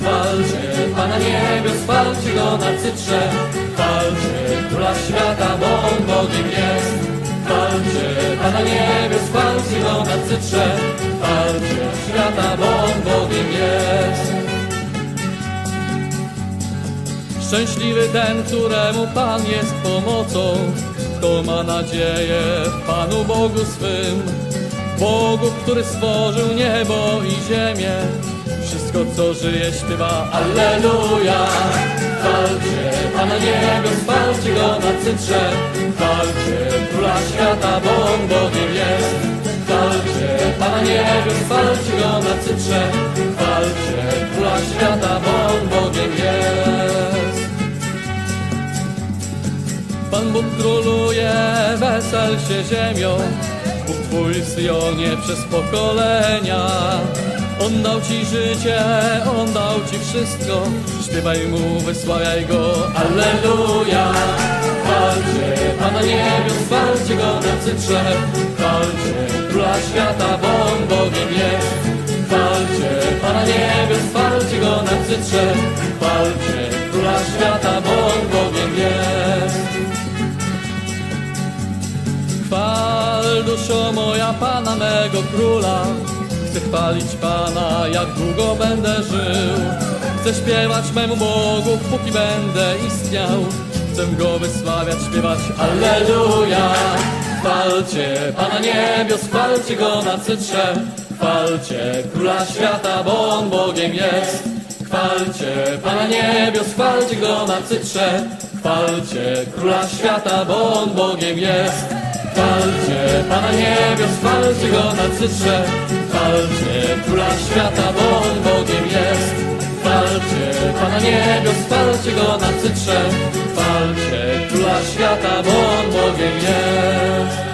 Chwalcie Pana niebios, chwalcie Go na cytrze. Chwalcie Króla Świata, bo On Bogiem jest. Chwalcie Pana niebios, chwalcie Go na cytrze. Chwalcie świata, bo On Bogiem jest. Szczęśliwy ten, któremu Pan jest pomocą, kto ma nadzieję w Panu Bogu swym, Bogu, który stworzył niebo i ziemię. Co żyje, śpiewa Alleluja. Chwalcie Pana niebios, chwalcie Go na cytrze, chwalcie Króla Świata, bo On Bogiem jest. Chwalcie Pana niebios, chwalcie Go na cytrze, chwalcie Króla Świata, bo On Bogiem jest. Pan Bóg króluje, wesel się ziemią, Bóg Twój Syjonie przez pokolenia. On dał Ci życie, On dał Ci wszystko, śpiewaj Mu, wysławiaj Go, Alleluja. Chwalcie Pana niebios, chwalcie Go na cytrze, chwalcie Króla Świata, bo On Bogiem jest. Chwalcie Pana niebios, chwalcie Go na cytrze, chwalcie Króla Świata, bo On Bogiem jest. Chwal duszo moja Pana mego Króla Chcę chwalić Pana, jak długo będę żył. Chcę śpiewać memu Bogu, póki będę istniał. Chcę Go wysławiać, śpiewać Alleluja. Chwalcie Pana niebios, chwalcie Go na cytrze. Chwalcie Króla Świata, bo On Bogiem jest. Chwalcie Pana niebios, chwalcie Go na cytrze. Chwalcie Króla Świata, bo On Bogiem jest Chwalcie Pana niebios, chwalcie Go na cytrze. Chwalcie Króla Świata, bo On Bogiem jest. Chwalcie Pana niebios, chwalcie Go na cytrze. Chwalcie Króla Świata, bo On Bogiem jest